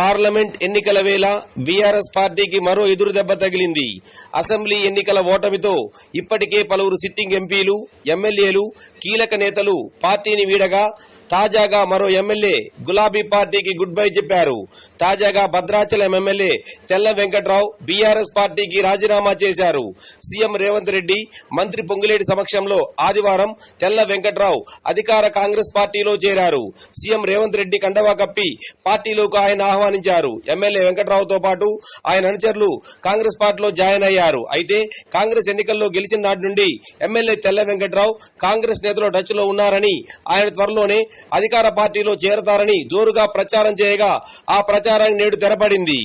Parliament ఎన్నికల వేళ BRS పార్టీకి మరో ఎదురు దెబ్బ తగిలింది. అసెంబ్లీ ఎన్నికల ఓటమితో ఇప్పటికే పలువురు సిట్టింగ్ ఎంపీలు ఎమ్మెల్యేలు కీలక నేతలు పార్టీని వీడగా తాజాగా మరో ఎమ్మెల్యే గులాబీ పార్టీకి గుడ్ బై చెప్పారు. తాజాగా భద్రాచలం ఎమ్మెల్యే తెల్ల వెంకట్రావు బీఆర్ఎస్ పార్టీకి రాజీనామా చేశారు. సీఎం రేవంత్ రెడ్డి మంత్రి పొంగులేటి సమక్షంలో ఆదివారం తెల్ల వెంకట్రావు అధికార కాంగ్రెస్ పార్టీలో చేరారు. సీఎం రేవంత్ రెడ్డి కండవా కప్పి పార్టీలోకి ఆయన ఆహ్వానించారు. ఎమ్మెల్యే వెంకట్రావుతో పాటు ఆయన అనుచరులు కాంగ్రెస్ పార్టీలో జాయిన్ అయ్యారు. అయితే కాంగ్రెస్ ఎన్నికల్లో గెలిచిన నాటి నుండి ఎమ్మెల్యే తెల్ల వెంకట్రావు కాంగ్రెస్ నేతలు టచ్లో ఉన్నారని ఆయన త్వరలోనే అధికార పార్టీలో చేరతారని జోరుగా ప్రచారం చేయగా ఆ ప్రచారం నేడు తెరపడింది.